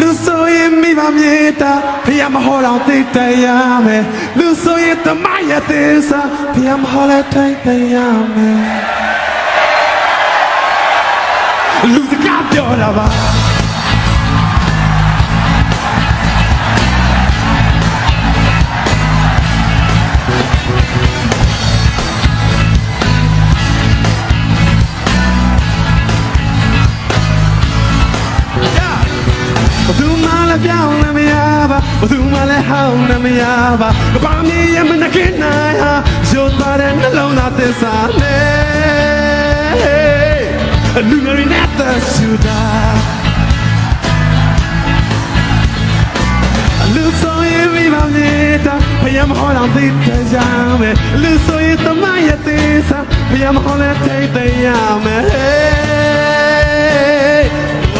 လူဆိုရင်မိဘမြေတာဖျားမဟောတော့သိတယ်ရမယ်လူဆိုရင်တမရတဲ့စာဖျားမဟောလဲထိုင်တယ်ရမယ်လူစကားပြောတာပါ ဘသူမှလည်းဟောင်းလည်းမရပါကဘာမြေရမနကိနိုင်ဟာရိုးသားတဲ့နှလုံးသားသစ္စာနဲ့လူငယ်တွေနဲ့သက်ရှူတာလူဆိုရင်မိဘမြေတာဖယမဟောတော့သိတဲ့ကြမယ်လူဆိုရင်တမရသေးစာဖယမဟောလည်းထိတ်တဲ့ရမယ်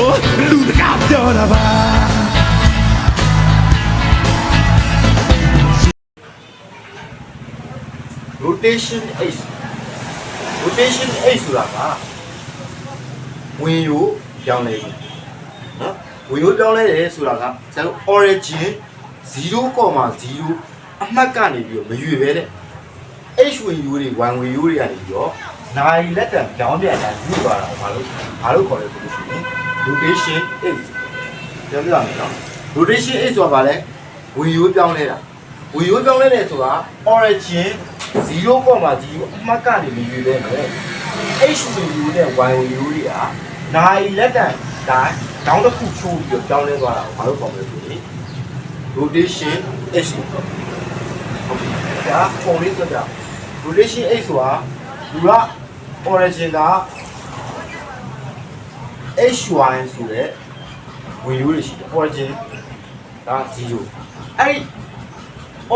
Oh, လူတကား rotation H rotation H ဆိုတာကဝင်ရိုးပြောင်းလဲခြင်းနော်ဝင်ရိုးပြောင်းလဲတယ်ဆိုတာကကျွန်တော် origin 0.0အမှတ်ကနေပြီးတော့မရွေပဲတဲ့ H ဝင်ရိုးတွေ Y ဝင်ရိုးတွေကနေပြီးတော့နိုင်လက်တံပြောင်းပြန်တာယူသွားတာဘာလို့ဘာလို့ခေါ်လဲဆိုလို့ရှိရင် rotation H ပြောပြရမယ်နော် rotation H ဆိုတာကလည်းဝင်ရိုးပြောင်းလဲတာဝင်ရိုးပြောင်းလဲတယ်ဆိုတာ origin 0.0အမှတ်ကနေမရွေပဲနဲ့ H ဝင်ရိုးနဲ့ Y ဝင်ရိုးတွေကနိုင်လက်တံတိုင်းဒေါင်းတစ်ခုချိုးပြီးတော့ပြောင်းလဲသွားတာကိုဘာလို့ခေါ်မလဲဆိုရင် rotation H လို့ခေါ်တယ်ဟုတ်ပြီဒါပုံလေးဆိုကြ rotation H ဆိုတာလူက origin က HY ဆိုတဲ့ဝင်ရိုးတွေရှိတယ် origin ဒါ0အဲ့ဒီ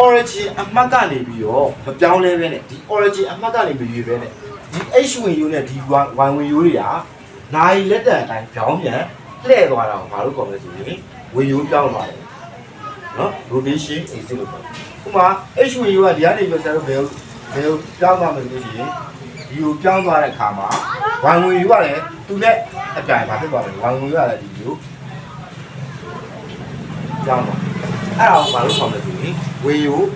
origin အမှတ်ကနေပြီးတော့မပြောင်းလဲပဲနဲ့ဒီ origin အမှတ်ကနေမရွေးပဲနဲ့ဒီ H ဝင်ရိုးနဲ့ဒီ Y ဝင်ရိုးတွေကနိုင်လက်တံအတိုင်းပြောင်းပြန်လှည့်သွားတာကိုဘာလို့ခေါ်မလဲဆိုရင်ဝင်ရိုးပြောင်းသွားတယ်နော် rotation is လို့ခေါ်တယ်ဥပမာ H ဝင်ရိုးကဒီကနေပြီးတော့ဆရာတို့ဘယ်လိုဘယ်လိုပြောင်းသွားမလဲဆိုရင်ဒီကိုပြောင်းသွားတဲ့အခါမှာ Y ဝင်ရိုးကလည်းသူနဲ့အပြိုင်ဘာဖြစ်သွားလဲ Y ဝင်ရိုးကလည်းဒီလိုပြောင်းသွားအဲ့ဒါကိုဘာလို့ခေါ်မလဲဆိုရင် ဝင်ရိုး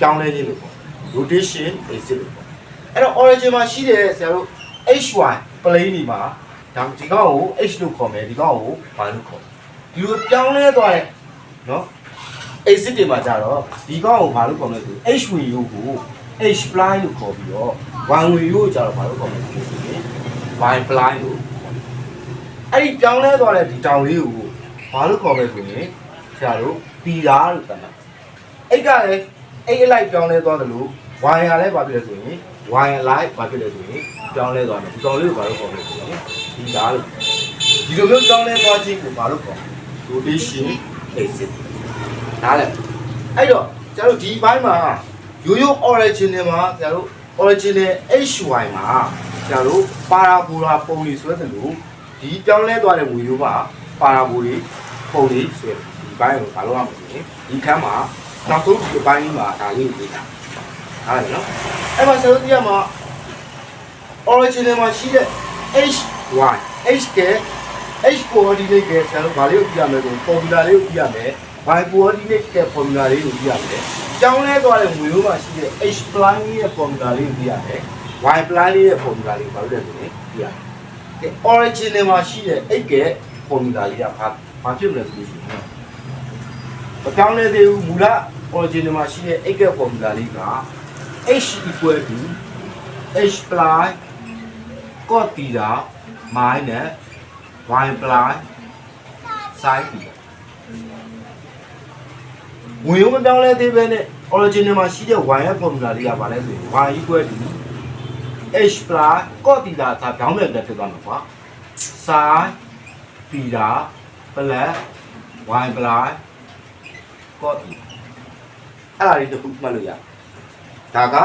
ပြောင်းလဲခြင်းလို့ခေါ် rotation is လို့ခေါ်အဲ့တော့ origin မှာရှိတဲ့ဆရာတို့ HY plane ဒီမှာဒါဒီကောင်ကို H လို့ခေါ်မယ်ဒီကောင်ကိုဘာလို့ခေါ်ဒီလိုပြောင်းလဲသွားတဲ့နော် exit တွေမှာကြတော့ဒီကောင်ကိုဘာလို့ခေါ်မလဲဆို H ဝင်ရိုးကို H ply လို့ခေါ်ပြီးတော့ Y ဝင်ရိုးကိုကြတော့ဘာလို့ခေါ်မလဲဆိုရင် Y ply လို့အဲ့ဒီပြောင်းလဲသွားတဲ့ဒီတောင်လေးကိုဘာလို့ခေါ်မလဲဆိုရင်ဆရာတို့ ပီတာလို့တတ်တယ်အဲ့ကလည်းအဲ့အလိုက်ပြောင်းလဲသွားတယ်လို့ Y ရလည်းဘာဖြစ်လဲဆိုရင် Y လိုက်ဘာဖြစ်လဲဆိုရင်ပြောင်းလဲသွားတယ်ဒီကောင်လေးကိုဘာလို့ခေါ်မလဲဆိုရင်ပီတာလို့ဒီလိုမျိုးပြောင်းလဲသွားခြင်းကိုဘာလို့ခေါ် rotation exit နားလဲအဲ့တော့ကျွန်တော်တို့ဒီဘိုင်းမှာရိုးရိုး original မှာကျွန်တော်တို့ original HY မှာကျွန်တော်တို့ parabola ပုံလေးဆွဲတယ်လို့ဒီပြောင်းလဲသွားတဲ့ဝီရိုးမှာ parabola ပုံလေးဆွဲတယ် ဒီဘိုင်းကိုဘာလို့ရမလဲဆိုရင်ဒီခန်းမှာနောက်ဆုံးဒီဘိုင်းကြီးမှာဒါလေးကိုပြတာဟာလေနော်အဲ့မှာကျွန်တော်တို့ဒီမှာ original မှာရှိတဲ့ HY H က H coordinate ကကျွန်တော်တို့ဘာလေးကိုပြရမလဲဆိုရင် formula လေးကိုပြရမယ် y coordinate ရဲ့ formula လေးကိုပြရမယ်။ကြောင်းလဲသွားတဲ့ငွေရိုးမှာရှိတဲ့ h plane ရဲ့ formula လေးကိုပြရမယ်။ y plane လေးရဲ့ formula လေးကိုဘာလို့လဲဆိုရင်ပြရမယ်။ဒီ original မှာရှိတဲ့ h ရဲ့ formula လေးကဘာဘာဖြစ်မလဲဆိုလို့ရှိရင် မကြောင်းလဲသေးဘူးမူလ original မှာရှိတဲ့ h ရဲ့ formula လေးက h equal to h plane cos theta minus y plane sin theta ဝင်ရုံမပြောင်းလဲသေးပဲနဲ့ original မှာရှိတဲ့ y ရဲ့ formula လေးကဘာလဲဆိုရင် y equal to h plus cos theta သာပြောင်းလဲတဲ့ဖြစ်သွားမှာကွာ sin theta plus y plus cos theta အဲ့ဒါလေးတစ်ခုမှတ်လို့ရဒါက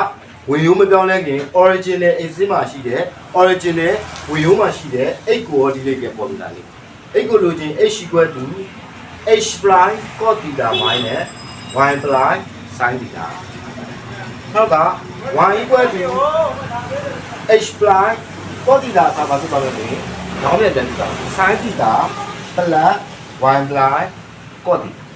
ဝင်ရုံမပြောင်းလဲခင် original exit မှာရှိတဲ့ original ဝင်ရုံမှာရှိတဲ့ h coordinate ရဲ့ formula လေး h ကိုလိုချင် h equal to h prime cos theta minus y prime sin theta နောက်က y equal to h prime cos theta သာပါဆိုပါလို့နေနောက်ပြန်ပြန်ပြတာ sin theta plus y blind cos တီ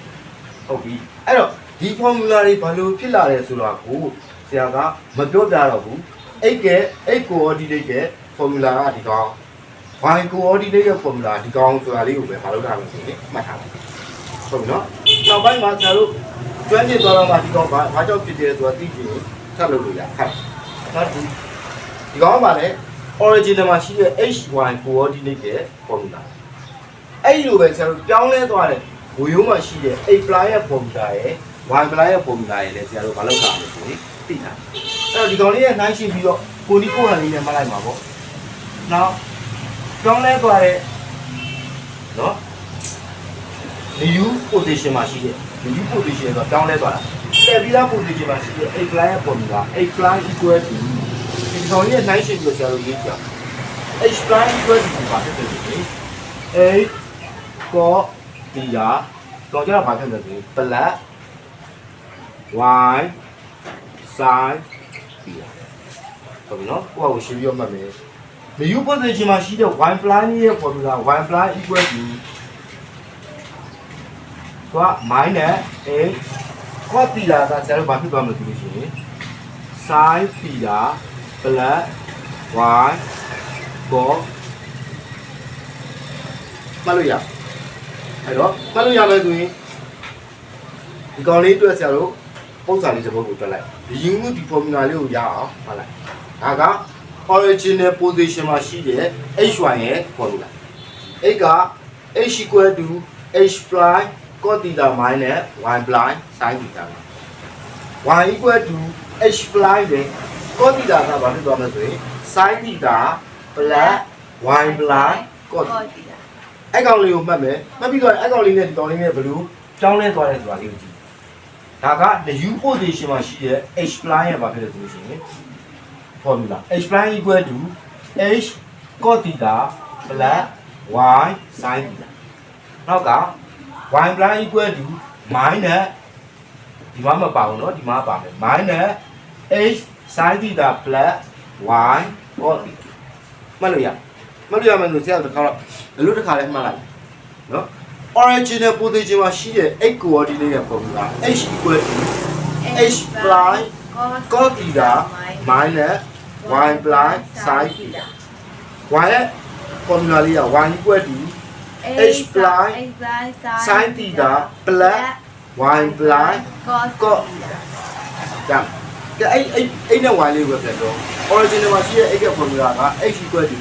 ဟုတ်ပြီအဲ့တော့ဒီ formula တွေဘာလို့ဖြစ်လာလဲဆိုတော့ကိုဆရာကမပြောပြတော့ဘူးအဲ့ကဲအဲ့ coordinate က formula ကဒီကောင် y coordinate ရဲ့ formula ဒီကောင်ဆိုတာလေးကိုပဲမလုပ်တာလို့ဆိုရင်မှတ်ထားပါဟုတ်ပြီနော်နောက်ပိုင်းမှာဆရာတို့ကျွမ်းကျင်သွားတော့မှဒီကောင်ဘာဘာကြောင့်ဖြစ်တယ်ဆိုတာသိကြည့်ရင်ထပ်လုပ်လို့ရဟုတ်နောက်ဒီဒီကောင်ကပါလေ original မှာရှိတဲ့ hy coordinate ရဲ့ formula အဲ့ဒီလိုပဲဆရာတို့ပြောင်းလဲသွားတဲ့ ဝေရိုးမှာရှိတဲ့ a ply ရဲ့ formula ရဲ့ y ply ရဲ့ formula ရဲ့လည်းဆရာတို့မလုပ်တာလို့ဆိုရင်သိတာအဲ့တော့ဒီကောင်လေးရဲ့နှိုင်းရှင်းပြီးတော့ကိုဒီကိုဟန်လေးနဲ့မှတ်လိုက်ပါပေါ့နောက်ပြောင်းလဲသွားတဲ့နော် new position မှာရှိတဲ့ new position ဆိုတော့ပြောင်းလဲသွားတာတက်ပြီးသား position မှာရှိတဲ့ a plan ရဲ့ formula a plan equal to ဒီကောင်ရဲ့ night shift ကိုဆရာတို့ရေးပြ h plan equal to ဘာဖြစ်တယ်လဲ a cos theta တော့ကျတော့ဘာဖြစ်လဲဆို plus y sin theta ဟုတ်ပြီနော်ကိုယ့်ကိုရှင်းပြမှတ်မယ် the u position မှာရှိတဲ့ y plan ရဲ့ formula y plan equal to က minus a cos theta ကဆရာတို့ဘာဖြစ်သွားမလဲဆိုလို့ရှိရင် sin theta plus y cos မှတ်လို့ရ အဲ့တော့မှတ်လို့ရမယ်ဆိုရင်ဒီကောင်လေးအတွက်ဆရာတို့ပုံစံလေးတစ်ပုဒ်ကိုတွက်လိုက်ဒီ u ဒီ formula လေးကိုရအောင်မှတ်လိုက်ဒါက original position မှာရှိတဲ့ hy ရဲ့ formula h က h equal to h prime cos theta minus y prime sin theta y equal to h prime နဲ့ cos theta ကဘာဖြစ်သွားမလဲဆိုရင် sin theta plus y prime cos theta အဲ့ကောင်လေးကိုမှတ်မယ်မှတ်ပြီးတော့အဲ့ကောင်လေးနဲ့ဒီကောင်လေးနဲ့ဘယ်လိုကြောင်းလဲသွားလဲဆိုတာလေးကိုကြည့်ဒါက the u position မှာရှိတဲ့ h prime ရဲ့ဘာဖြစ်လဲဆိုလို့ရှိရင် formula h prime equal to h cos theta plus y sin theta နောက်က y prime equal to minus ဒီမှာမပါဘူးเนาะဒီမှာပါမယ် minus h sin theta plus y cos theta မှတ်လို့ရ မှတ်လို့ရမယ်လို့ဆရာတို့ခါတော့ဘလို့တစ်ခါလဲမှတ်လိုက်နော် original position မှာရှိတဲ့ x coordinate ရဲ့ formula h equal to h prime cos theta minus y prime sin theta y ရဲ့ formula လေးက y equal to h prime sin theta plus y prime cos theta ဒါကအဲ့အဲ့အဲ့နဲ့ y လေးကိုပြန်တော့ original မှာရှိတဲ့ x ရဲ့ formula က h equal to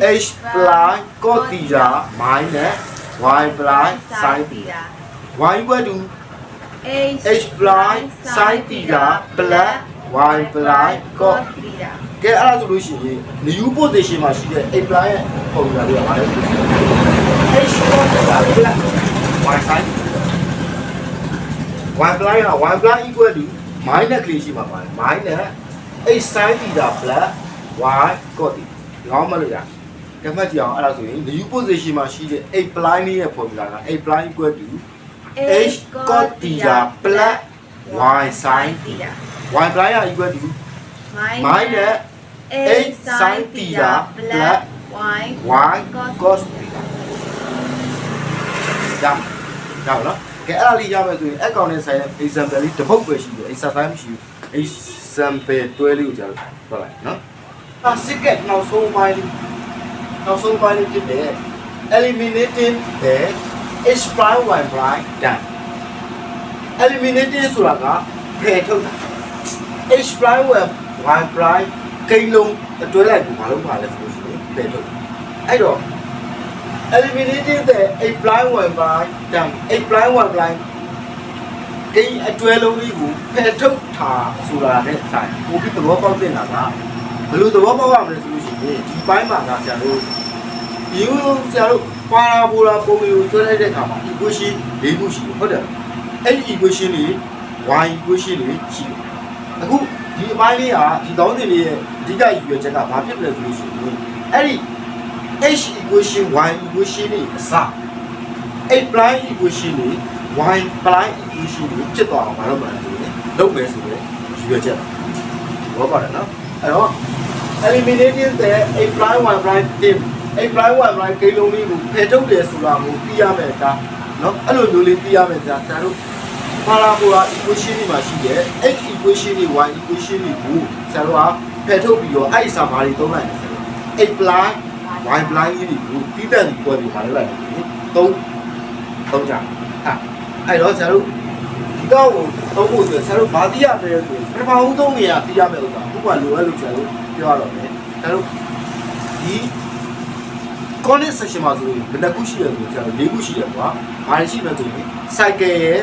h prime cos theta minus y prime sin theta y equal to h prime sin theta plus y prime cos ကဲအဲ့ဒါဆိုလို့ရှိရင် new position မှာရှိတဲ့ a prime ရဲ့ formula လေးကဘာလဲဆိုတော့ h cos theta plus y sin y prime က y prime equal to minus ကလေးရှိမှာပါတယ် minus h sin theta plus y cos theta ဒီအောင်မလို့ရကမှတ်ကြည့်အောင်အဲ့ဒါဆိုရင် new position မှာရှိတဲ့ a prime လေးရဲ့ formula က a prime equal to h cos theta plus y sin theta y prime က equal to minus h sin theta plus y y cos theta ရမ်းရအောင်နော်ကဲအဲ့ဒါလေးရမယ်ဆိုရင်အကောင်နဲ့ဆိုင်တဲ့ example လေးတစ်ပုတ်ပဲရှိတယ် exercise မရှိဘူး example တွဲလေးကိုကြာလို့ပြောလိုက်နော် အစစ်ကက်နောက်ဆုံးပိုင်းလေးနောက်ဆုံးပိုင်းလေးဖြစ်တယ် eliminating the h prime y prime done eliminating ဆိုတာကဖယ်ထုတ်တာ h prime y y prime ကိန်းလုံးအတွဲလိုက်ကိုမလုပ်ပါလဲဆိုလို့ရှိရင်ဖယ်ထုတ်တာအဲ့တော့ eliminating the 8 blind 1 blind down 8 blind 1 blind ဒီအတွဲလုံးလေးကိုဖယ်ထုတ်တာဆိုတာနဲ့ဆိုင်ကိုပြီးသဘောပေါက်တင်တာက ဘယ်လိုသဘောပေါက်ရမလဲဆိုလို့ရှိရင်ဒီပိုင်းမှာကဆရာတို့ဒီလိုဆရာတို့ပါရာဘိုလာပုံမျိုးဆွဲလိုက်တဲ့အခါမှာ equation ၄ခုရှိတယ်ဟုတ်တယ်အဲ့ဒီ equation တွေ y equation တွေရှိတယ်အခုဒီအပိုင်းလေးကဒီတောင်းတင်လေးရဲ့အဓိကရည်ရွယ်ချက်ကဘာဖြစ်လဲဆိုလို့ရှိရင်အဲ့ဒီ h equation y equation တွေအစ8 prime equation တွေ y prime equation တွေဖြစ်သွားအောင်မလုပ်ပါနဲ့ဆိုရင်လုပ်မယ်ဆိုရင်ရွေးချက်ဘောပါတယ်နော်အဲ့တော့ eliminating the 8 prime y prime တင်အဲ့ blind one blind ဂိမ်းလုံးလေးကိုဖယ်ထုတ်တယ်ဆိုတာကိုသိရမယ်ဒါနော်အဲ့လိုမျိုးလေးသိရမယ်ဒါဒါတို့ပါလာဘော equation တွေမှာရှိတယ်အဲ့ equation တွေ y equation တွေကိုဆရာတို့ကဖယ်ထုတ်ပြီးတော့အဲ့အစာဘာတွေသုံးလိုက်လဲဆိုတော့အဲ့ blind y blind ကြီးတွေကိုပြီးတဲ့ဒီပွဲပြီးပါလိုက်တယ်သုံးသုံးကြဟာအဲ့တော့ဆရာတို့ဒီတော့ကိုသုံးဖို့ဆိုဆရာတို့ဘာသိရမလဲဆိုရင်ပထမဦးဆုံးနေရာသိရမယ်ဥစ္စာခု ကလိုအပ်လို့ဆရာတို့ပြောရတော့မယ်ဆရာတို့ဒီ connect section မှာဆိုရင်ဘယ်နှခုရှိရလဲဆိုတော့၄ခုရှိရကွာ။ဘာရှိမလဲဆိုရင် cycle ရဲ့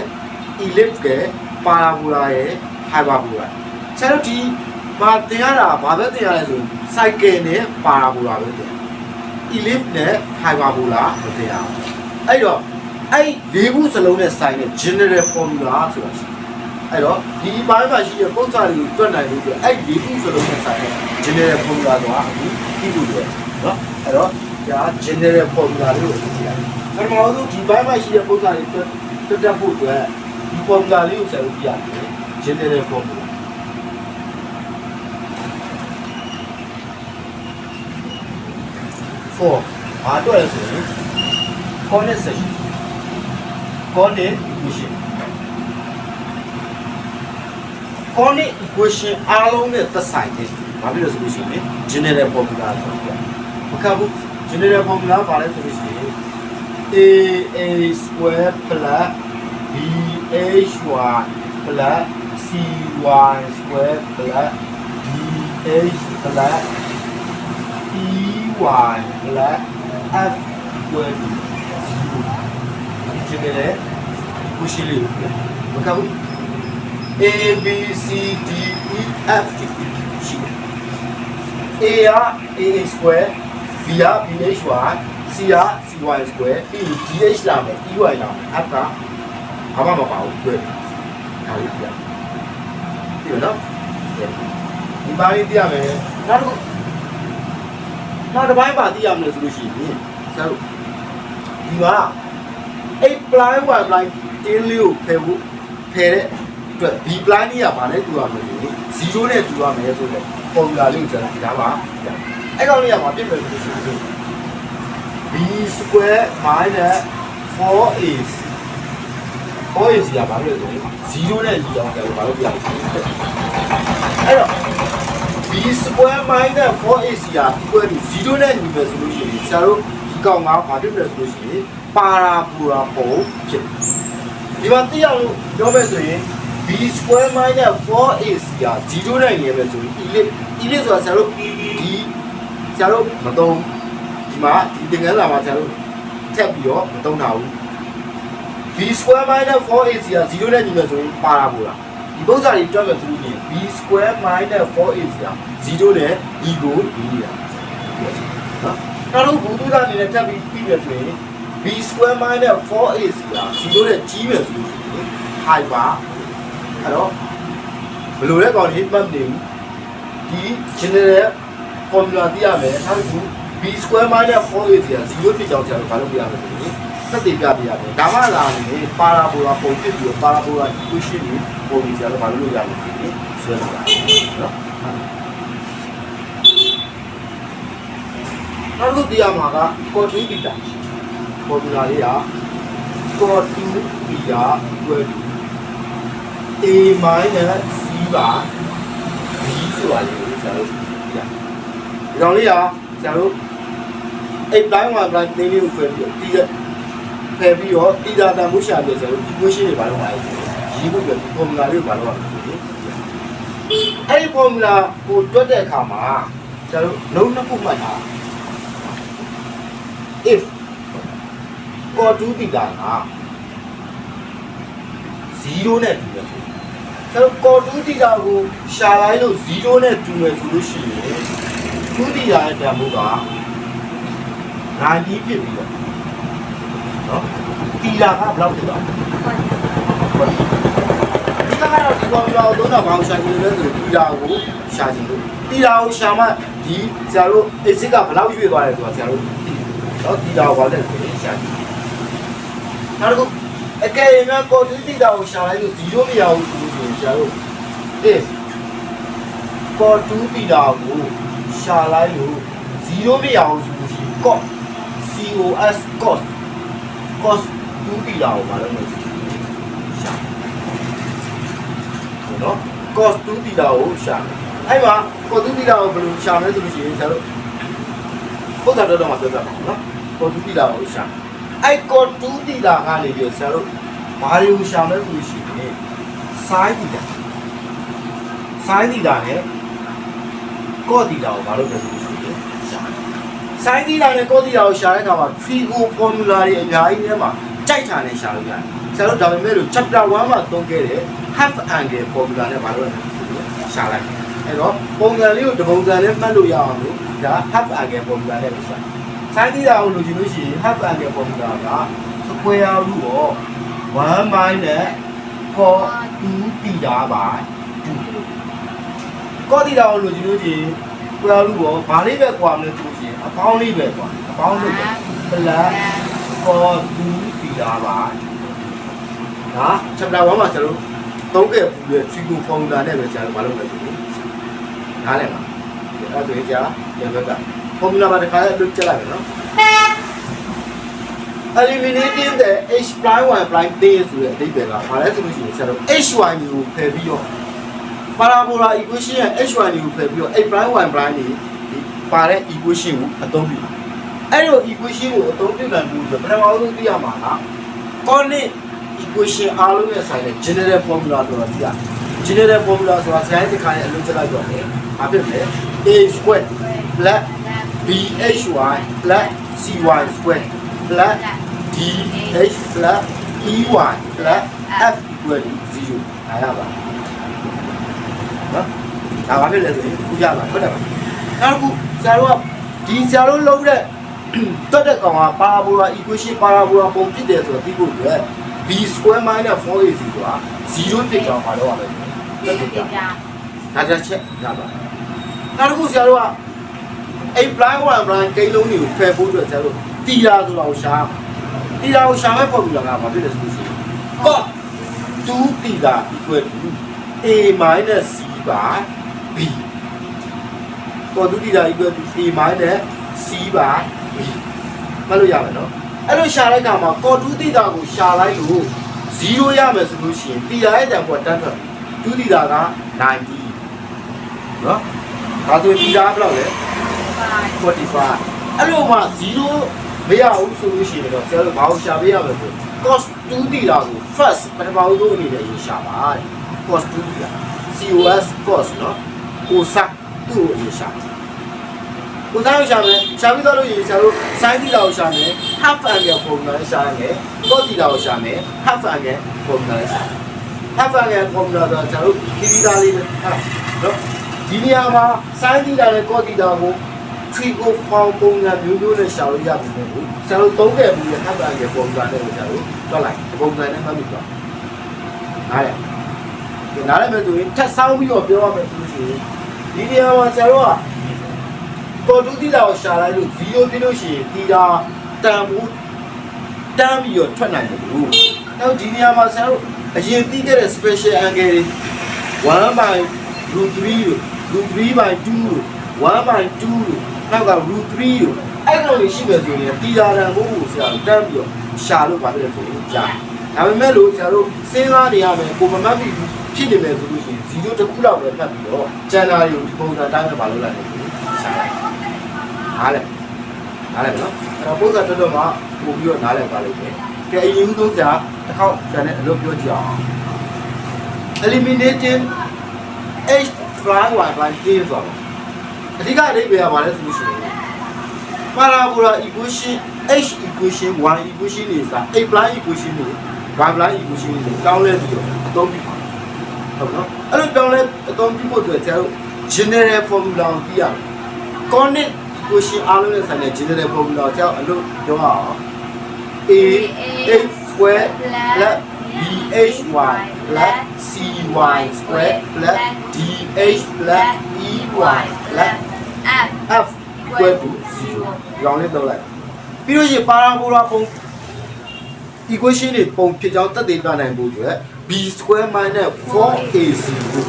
ellipse ရဲ့ parabola ရဲ့ hyperbola ။ဆရာတို့ဒီမှာသင်ရတာဘာပဲသင်ရလဲဆိုရင် cycle နဲ့ parabola ပဲသင်။ ellipse နဲ့ hyperbola မသင်ရဘူး။အဲ့တော့အဲ့၄ခုစလုံးနဲ့ဆိုင်တဲ့ general formula ဆိုတာရှိတယ်။ အဲ့တော့ဒီဘိုင်းမှာရှိတဲ့ပုံစံတွေကိုတွက်နိုင်လို့အဲ့၄ခုစလုံးနဲ့ဆိုင်တဲ့ general formula ဆိုတာအခုပြီးလို့ရတယ်နော်။အဲ့တော့ဒါ general formula လေးကိုသိရတယ်။ပထမဆုံးဒီဘိုင်းမှာရှိတဲ့ပုံစံတွေတက်တက်တက်ဖို့အတွက်ဒီ formula လေးကိုဆက်လို့ပြရတယ်။ general formula for ဘာတော့လဲဆိုရင် coordinate section coordinate equation coordinate equation အားလုံးနဲ့သက်ဆိုင်တယ်။ဘာဖြစ်လို့ဆိုလို့ရှိရင် general formula ဆိုပြ။မခဘူး general formula ဘာလဲဆိုလို့ရှိရင် a a square plus b h y plus c y square plus d h plus e y plus f square ဒီ general equation လေးကိုမခဘူး A B C D E F G ရှိတယ် A က A A square B က B H Y C က C Y square E D H လာမယ် E Y လာမယ် F ကဘာမှမပါဘူးတွေ့ဒါလေးပြပြီနော်ဒီပါလေးပြရမယ်နောက်တစ်ခုနောက်တစ်ပိုင်းပါသိရမလို့ဆိုလို့ရှိရင်ဆရာတို့ဒီက8 blind y blind တင်းလေးကိုဖယ်ဖို့ဖယ်တဲ့ အတွက် b blind ကြီးကဘာလဲတူရမလဲဆိုရင်0နဲ့တူရမယ်ဆိုတော့ formula လေးကိုကျွန်တော်ဒီဒါပါအဲ့ကောင်လေးကဘာဖြစ်လဲဆိုလို့ b square minus 4ac 4ac ကဘာလို့လဲဆိုရင်0နဲ့ညီအောင်ကျွန်တော်ဘာလို့ပြရလဲအဲ့တော့ b square minus 4ac က equal to 0နဲ့ညီမယ်ဆိုလို့ရှိရင်ဆရာတို့ဒီကောင်ကဘာဖြစ်လဲဆိုလို့ရှိရင်ပါရာပူရာပုံဖြစ်ဒီမှာသိအောင်လို့ပြောမယ်ဆိုရင် b square minus 4ac က0နဲ့ညီမယ်ဆိုရင် ellipse ellipse ဆိုတာဆရာတို့ဒီဆရာတို့မသုံးဒီမှာဒီသင်္ကန်းစာမှာဆရာတို့ထပ်ပြီးတော့မသုံးတာဘူး b square minus 4ac က0နဲ့ညီမယ်ဆိုရင်ပါရာပူရာဒီပုံစံကြီးတွက်မယ်ဆိုရင် b square minus 4ac က0နဲ့ e ကိုဒီရနော်နောက်တော့ဘူတူတာအနေနဲ့ထပ်ပြီးပြီးရဆိုရင် b square minus 4ac က0နဲ့ကြီးမယ်ဆိုရင် hyper အဲ့တော့ဘယ်လိုလဲကောင်းဒီမှတ်နေဘူးဒီ general formula သိရမယ်နောက်တစ်ခု b square minus 4ac က0ဖြစ်ကြောင်းဆရာတို့ဘာလုပ်ပြရမလဲဆိုရင်သက်သေပြပြရမယ်ဒါမှလာရင်ပါရာဘိုလာပုံဖြစ်ပြီးတော့ပါရာဘိုလာ equation ကိုပုံပြီးဆရာတို့ဘာလုပ်လို့ရမလဲဆိုရင်ဆွဲလာတာနော်နောက်တစ်ခုသိရမှာက cos 2 theta formula လေးက cos 2 theta equal to a minus c ပါ b ဆိုတာလေးကိုဆရာတို့ပြရဒီကောင်လေးကဆရာတို့8 blind 1 blind တင်းလေးကိုဖယ်ပြီးတော့တီးရဖယ်ပြီးတော့တီးတာတန်ဖို့ရှာပြဆရာတို့ equation တွေဘာလို့လဲရေးဖို့ပြ formula လေးကိုဘာလို့လဲဆိုရင်အဲ့ဒီ formula ကိုတွက်တဲ့အခါမှာဆရာတို့လုံးနှစ်ခုမှတ်ထား if cos 2 theta က0နဲ့တူတယ်ဆို ကျွန်တော် cos 2 theta ကိုရှာလိုက်လို့0နဲ့တူမယ်ဆိုလို့ရှိရင်2 theta ရဲ့တန်ဖိုးက90ဖြစ်ပြီးတော့နော် theta ကဘယ်လောက်ဖြစ်သွားလဲဒီကတော့ဒီကောင်ကြောသုံးတာဘာကိုရှာကြည့်လဲဆိုတော့ theta ကိုရှာကြည့်လို့ theta ကိုရှာမှဒီဆရာတို့ x ကဘယ်လောက်ရွေ့သွားလဲဆိုတာဆရာတို့သိတယ်နော် theta ကိုဘာလဲဆိုရင်ရှာကြည့်နောက်တစ်ခု အကယ်၍များ cos 2 theta ကိုရှာလိုက်လို့0မရဘူးဆိုလို့ရှိရင်ဆရာတို့ if cos 2 theta ကိုရှာလိုက်လို့0မရဘူးဆိုလို့ရှိရင် cos cos cos cos 2 theta ကိုဘာလို့လဲရှာနော် cos 2 theta ကိုရှာအဲ့မှာ cos 2 theta ကိုဘယ်လိုရှာမလဲဆိုလို့ရှိရင်ဆရာတို့ပုဒ်တာတော့မှပြောပြပါမယ်နော် cos 2 theta ကိုရှာ အဲ့ cos 2 theta ကနေပြီးဆရာတို့ဘာတွေကိုရှာမလဲဆိုလို့ရှိရင် sin theta sin theta နဲ့ cos theta ကိုဘာလို့လဲဆိုလို့ရှိရင်ရှာ sin theta နဲ့ cos theta ကိုရှာတဲ့အခါမှာ FIGO formula တွေအများကြီးထဲမှာကြိုက်တာနဲ့ရှာလို့ရတယ်ဆရာတို့ဒါပေမဲ့လို့ chapter 1မှာသုံးခဲ့တဲ့ half angle formula နဲ့ဘာလို့လဲဆိုလို့ရှာလိုက်အဲ့တော့ပုံစံလေးကိုတပုံစံနဲ့မှတ်လို့ရအောင်လို့ဒါ half angle formula နဲ့ ပဲရှာ sin theta ကိုလိုချင်လို့ရှိရင် half angle formula က square root of 1 minus cos 2 theta by 2 cos theta ကိုလိုချင်လို့ရှိရင် square root of ဘာလေးပဲကွာမလဲဆိုလို့ရှိရင်အပေါင်းလေးပဲကွာအပေါင်းလို့ပဲ plus cos 2 theta by ဒါ chapter 1မှာကျွန်တော်တို့သုံးခဲ့ပူတဲ့ trigo formula နဲ့ပဲကျွန်တော်ဘာလုပ်လဲဆိုရင်နားလည်ပါအဲ့ဒါဆိုရင်ကြာပြန်ဘက်က formula မှာတစ်ခါလေးလုပ်ချက်လိုက်မယ်နော် eliminating the h prime y prime t ဆိုတဲ့အဓိပ္ပာယ်ကဘာလဲဆိုလို့ရှိရင်ဆရာတို့ h y ကိုဖယ်ပြီးတော့ parabola equation ရဲ့ h y ကိုဖယ်ပြီးတော့ h prime y prime တွေဒီပါတဲ့ equation ကိုအသုံးပြုတာအဲ့လို equation ကိုအသုံးပြုနိုင်မှုဆိုပထမဆုံးသိရမှာက coordinate equation အားလုံးရဲ့ဆိုင်တဲ့ general formula ဆိုတာသိရ general formula ဆိုတာဆရာကြီးတစ်ခါနဲ့အလုပ်ချက်လိုက်တော့လေဘာဖြစ်လဲ a square plus bhy plus cy square plus dh plus ey plus f equal to 0အားရပါနော်ဒါဘာဖြစ်လဲဆိုရင်ခုရပါဟုတ်တယ်ပါနောက်တစ်ခုဆရာတို့ကဒီဆရာတို့လုံးတဲ့တွတ်တဲ့ကောင်က parabola equation parabola ပုံဖြစ်တယ်ဆိုတော့သိဖို့အတွက် b square minus 4ac ဆိုတာ0ဖြစ်ကြောင်းပါတော့ရမယ်တက်တယ်ကြာဒါတစ်ချက်ရပါနောက်တစ်ခုဆရာတို့က အဲ့ blind one blind ကိန်းလုံးတွေကိုဖယ်ဖို့အတွက်ဆရာတို့တီရာဆိုတာကိုရှာတီရာကိုရှာမဲ့ပုံပြလာကဘာဖြစ်လဲဆိုလို့ရှိရင် cos 2 theta equal to a minus c by b cos 2 theta equal to a minus c by b မှတ်လို့ရမယ်နော်အဲ့လိုရှာလိုက်တာမှာ cos 2 theta ကိုရှာလိုက်လို့0ရမယ်ဆိုလို့ရှိရင် theta ရဲ့တန်ဖိုးတန်းထွက်2 theta က90နော်ဒါဆိုရင် theta ကဘယ်လောက်လဲ 45အဲ့လိုမှ0မရဘူးဆိုလို့ရှိရင်တော့ဆရာတို့ဘာလို့ရှာပေးရမလဲဆို cos 2 theta ကို first ပထမဦးဆုံးအနေနဲ့ရေးရှာပါတဲ့ cos 2 theta cos cos နော် cos သူ့ကိုရေးရှာကိုစားရရှာမယ်ရှာပြီးတော့လို့ရေးဆရာတို့ sin theta ကိုရှာမယ် half angle formula နဲ့ရှာမယ် cos theta ကိုရှာမယ် half angle formula နဲ့ရှာ half angle formula ဆိုတော့ဆရာတို့ဒီဒီသားလေးနဲ့ဟာနော်ဒီနေရာမှာ sin theta နဲ့ cos theta ကို trigo form ပုံစံမျိုးမျိုးနဲ့ရှာလို့ရပြီမို့လို့ဆရာတို့သုံးခဲ့မှုရဲ့ half angle formula နဲ့ဆရာတို့တွက်လိုက်ဒီပုံစံနဲ့မှတ်ပြီးတော့နားရဒီနားရမယ်ဆိုရင်ထပ်ဆောင်းပြီးတော့ပြောရမယ်ဆိုလို့ရှိရင်ဒီနေရာမှာဆရာတို့ကပေါ်တူတီတာကိုရှာလိုက်လို့0ပြလို့ရှိရင်တီတာတန်ဖို့တန်းပြီးတော့ထွက်နိုင်တယ်လို့နောက်ဒီနေရာမှာဆရာတို့အရင်ပြီးခဲ့တဲ့ special angle တွေ1 by root 3လို့ root 3 by 2လို့1 by 2လို့ နောက်က root 3လို့အဲ့ကောင်တွေရှိမယ်ဆိုရင်တီတာတန်ဖို့ကိုဆရာတို့တန်းပြီးတော့ရှာလို့ပါဖြစ်တယ်ဆိုရင်ကြားဒါပေမဲ့လို့ဆရာတို့စဉ်းစားနေရမယ်ကိုမမတ်ပြီးဖြစ်နေမယ်ဆိုလို့ရှိရင်0တစ်ခုလောက်ပဲဖတ်ပြီးတော့ကျန်တာတွေကိုဒီပုံစံတိုင်းပဲမလုပ်လိုက်ဘူးရှာလိုက်ဟားလေနားလည်မလားအဲ့တော့ပုံစံတော်တော်မှပို့ပြီးတော့နားလည်ပါလိမ့်မယ်ကဲအရင်ဆုံးကြာတစ်ခေါက်ကျန်တဲ့အလုပ်ပြောကြည့်အောင် eliminating h prime y prime k ဆိုတော့ အဓိကအဓိပ္ပာယ်ကဘာလဲဆိုလို့ရှိရင် parabola equation h equation y equation တွေစာ a prime equation တွေ y prime equation တွေတောင်းလဲပြီးတော့အသုံးပြုပါဟုတ်နော်အဲ့လိုတောင်းလဲအသုံးပြုဖို့အတွက်ကျတော့ general formula ကိုသိရမယ် conic equation အားလုံးနဲ့ဆိုင်တဲ့ general formula ကိုကျတော့အလုပ်ပြောရအောင် a h square plus bhy plus cy square plus dh plus ey plus f equal to 0ရောင်းလေးတော့လိုက်ပြီးလို့ရှိရင် parabola ပုံ equation တွေပုံဖြစ်ကြောင်းတက်သေးပြနိုင်ဖို့အတွက် b square minus 4ac ကို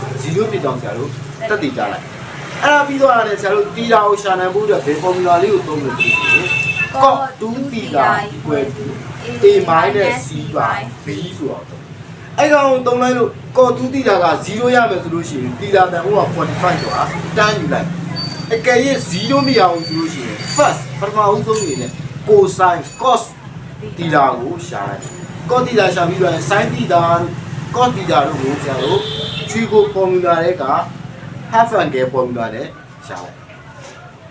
0ဖြစ်ကြောင်းဆရာတို့တက်သေးကြလိုက်အဲ့ဒါပြီးတော့ရတယ်ဆရာတို့တီတာကိုရှာနိုင်ဖို့အတွက်ဘယ် formula လေးကိုသုံးလို့ဆိုရင် cos 2 theta equal to a minus c by b ဆိုတော့အဲ့ကောင်ကိုသုံးလိုက်လို့ cos 2 theta က0ရမယ်ဆိုလို့ရှိရင် theta တန်ဖို့က45ဆိုတာတန်းယူလိုက် အကယ်၍0မရအောင်ဆိုလို့ရှိရင် first ပထမဦးဆုံးအနေနဲ့ cosine cos theta ကိုရှာလိုက် cos theta ရှာပြီးတော့ sin theta cos theta တို့ကိုကျွန်တော်တို့ချွေကို formula တွေက half angle formula နဲ့ရှာလိုက်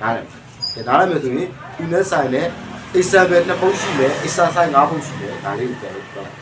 နားလည်ကဲနားလည်မယ်ဆိုရင် unit sin နဲ့ example နှစ်ပုတ်ရှိမယ် exercise ၅ပုတ်ရှိမယ်ဒါလေးကိုကျွန်တော်တို့ပြော